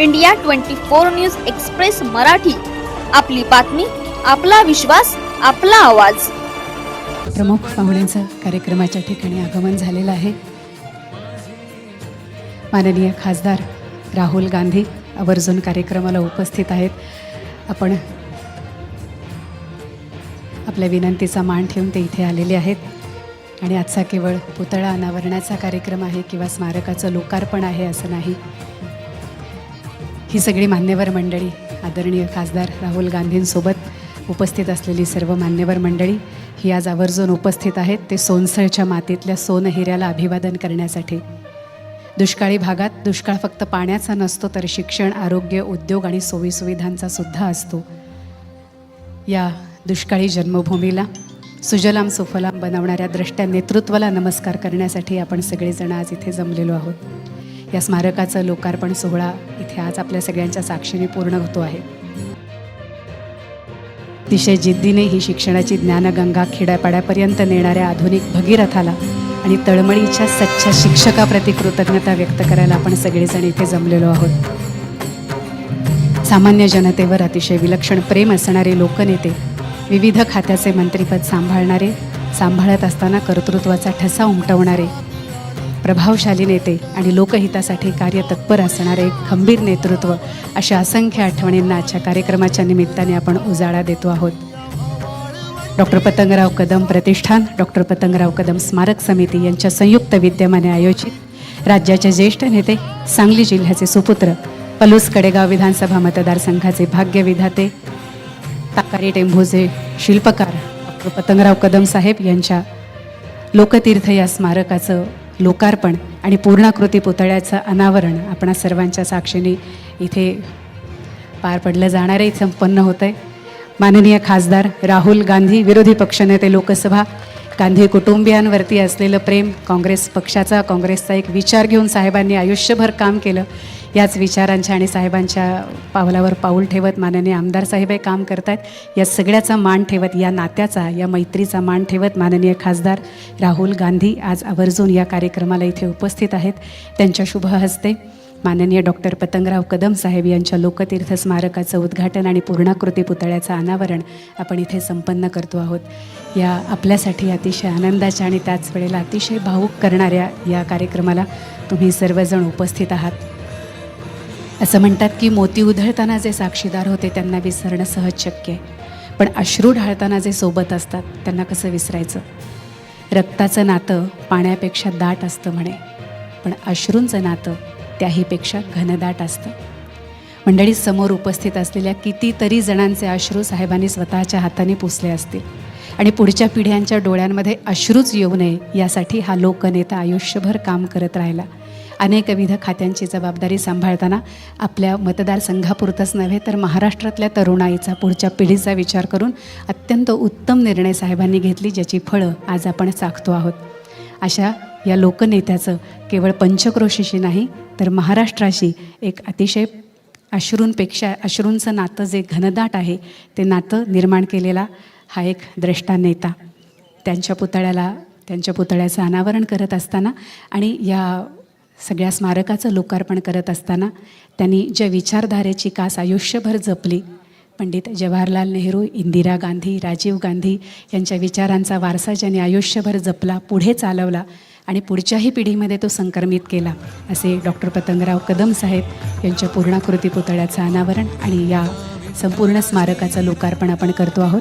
India twenty four news express Marathi. आपली बातमी आपला विश्वास आपला आवाज. प्रमुख पाहुण्यांचं कार्यक्रमाच्या ठिकाणी आगमन झालेलं आहे. माननीय खासदार राहुल गांधी आवर्जून कार्यक्रमाला उपस्थित आहेत. आपण आपल्या विनंतीचा मान ठेवून ते इथे आलेले आहेत. आणि आजचा केवळ पुतळा अनावरणाचा कार्यक्रम आहे किंवा स्मारकाचं लोकार्पण आहे असं नाही. ही सगळी मान्यवर मंडळी आदरणीय खासदार राहुल गांधींसोबत उपस्थित असलेली सर्व मान्यवर मंडळी ही आज आवर्जून उपस्थित आहेत. ते सोनसळच्या मातीतल्या सोनहिऱ्याला अभिवादन करण्यासाठी. दुष्काळी भागात दुष्काळ फक्त पाण्याचा नसतो तर शिक्षण आरोग्य उद्योग आणि सोयीसुविधांचा सुद्धा असतो. या दुष्काळी जन्मभूमीला सुजलाम सुफलाम बनवणाऱ्या द्रष्ट्या नेतृत्वाला नमस्कार करण्यासाठी आपण सगळेजण आज इथे जमलेलो आहोत. या स्मारकाचं लोकार्पण सोहळा इथे आज आपल्या सगळ्यांच्या साक्षीने पूर्ण होतो आहे. अतिशय जिद्दीने ही शिक्षणाची ज्ञानगंगा खेड्यापाड्यापर्यंत नेणाऱ्या आधुनिक भगीरथाला आणि तळमळीच्या सच्च्या शिक्षकाप्रती कृतज्ञता व्यक्त करायला आपण सगळेजण इथे जमलेलो आहोत. सामान्य जनतेवर अतिशय विलक्षण प्रेम असणारे लोकनेते विविध खात्याचे मंत्रीपद सांभाळणारे सांभाळत असताना कर्तृत्वाचा ठसा उमटवणारे प्रभावशाली नेते आणि लोकहितासाठी कार्यतत्पर असणारे एक खंबीर नेतृत्व अशा असंख्य आठवणींना आजच्या कार्यक्रमाच्या निमित्ताने आपण उजाळा देतो आहोत. डॉक्टर पतंगराव कदम प्रतिष्ठान डॉक्टर पतंगराव कदम स्मारक समिती यांच्या संयुक्त विद्यमाने आयोजित राज्याचे ज्येष्ठ नेते सांगली जिल्ह्याचे सुपुत्र पलूस कडेगाव विधानसभा मतदारसंघाचे भाग्यविधाते ताकारी टेंभूचे शिल्पकार डॉक्टर पतंगराव कदम साहेब यांच्या लोकतीर्थ या स्मारकाचं लोकार्पण आणि पूर्णाकृती पुतळ्याचं अनावरण आपणा सर्वांच्या साक्षीने इथे पार पडलं जाणारही संपन्न होतं आहे माननीय खासदार राहुल गांधी विरोधी पक्षनेते लोकसभा गांधी कुटुंबियांवरती असलेलं प्रेम काँग्रेस पक्षाचा काँग्रेसचा एक विचार घेऊन साहेबांनी आयुष्यभर काम केलं. याच विचारांच्या आणि साहेबांच्या पावलावर पाऊल ठेवत माननीय आमदार साहेब हे काम करत आहेत या सगळ्याचा मान ठेवत या नात्याचा या मैत्रीचा मान ठेवत माननीय खासदार राहुल गांधी आज आवर्जून या कार्यक्रमाला इथे उपस्थित आहेत. त्यांच्या शुभ हस्ते माननीय डॉक्टर पतंगराव कदम साहेब यांच्या लोकतीर्थ स्मारकाचं उद्घाटन आणि पूर्णाकृती पुतळ्याचं अनावरण आपण इथे संपन्न करतो आहोत. या आपल्यासाठी अतिशय आनंदाच्या आणि त्याच वेळेला अतिशय भावूक करणाऱ्या या कार्यक्रमाला तुम्ही सर्वजण उपस्थित आहात. असं म्हणतात की मोती उधळताना जे साक्षीदार होते त्यांना विसरणं सहज शक्य आहे. पण अश्रू ढाळताना जे सोबत असतात त्यांना कसं विसरायचं? रक्ताचं नातं पाण्यापेक्षा दाट असतं म्हणे. पण अश्रूंचं नातं त्याहीपेक्षा घनदाट असतं. मंडळी समोर उपस्थित असलेल्या कितीतरी जणांचे अश्रू साहेबांनी स्वतःच्या हाताने पुसले असतील. आणि पुढच्या पिढ्यांच्या डोळ्यांमध्ये अश्रूच येऊ नये यासाठी हा लोकनेता आयुष्यभर काम करत राहिला. अनेकविध खात्यांची जबाबदारी सांभाळताना आपल्या मतदारसंघापुरतंच नव्हे तर महाराष्ट्रातल्या तरुणाईचा पुढच्या पिढीचा विचार करून अत्यंत उत्तम निर्णय साहेबांनी घेतली ज्याची फळं आज आपण चाखतो आहोत. अशा या लोकनेत्याचं केवळ पंचक्रोशीशी नाही तर महाराष्ट्राशी एक अतिशय अश्रूंपेक्षा अश्रूंचं नातं जे घनदाट आहे ते नातं निर्माण केलेला हा एक द्रष्टा नेता. त्यांच्या पुतळ्याला त्यांच्या पुतळ्याचं अनावरण करत असताना आणि या सगळ्या स्मारकाचं लोकार्पण करत असताना त्यांनी ज्या विचारधारेची कास आयुष्यभर जपली पंडित जवाहरलाल नेहरू इंदिरा गांधी राजीव गांधी यांच्या विचारांचा वारसा ज्यांनी आयुष्यभर जपला पुढे चालवला आणि पुढच्याही पिढीमध्ये तो संक्रमित केला असे डॉक्टर पतंगराव कदम साहेब यांच्या पूर्णाकृती पुतळ्याचं अनावरण आणि या संपूर्ण स्मारकाचं लोकार्पण आपण करतो आहोत.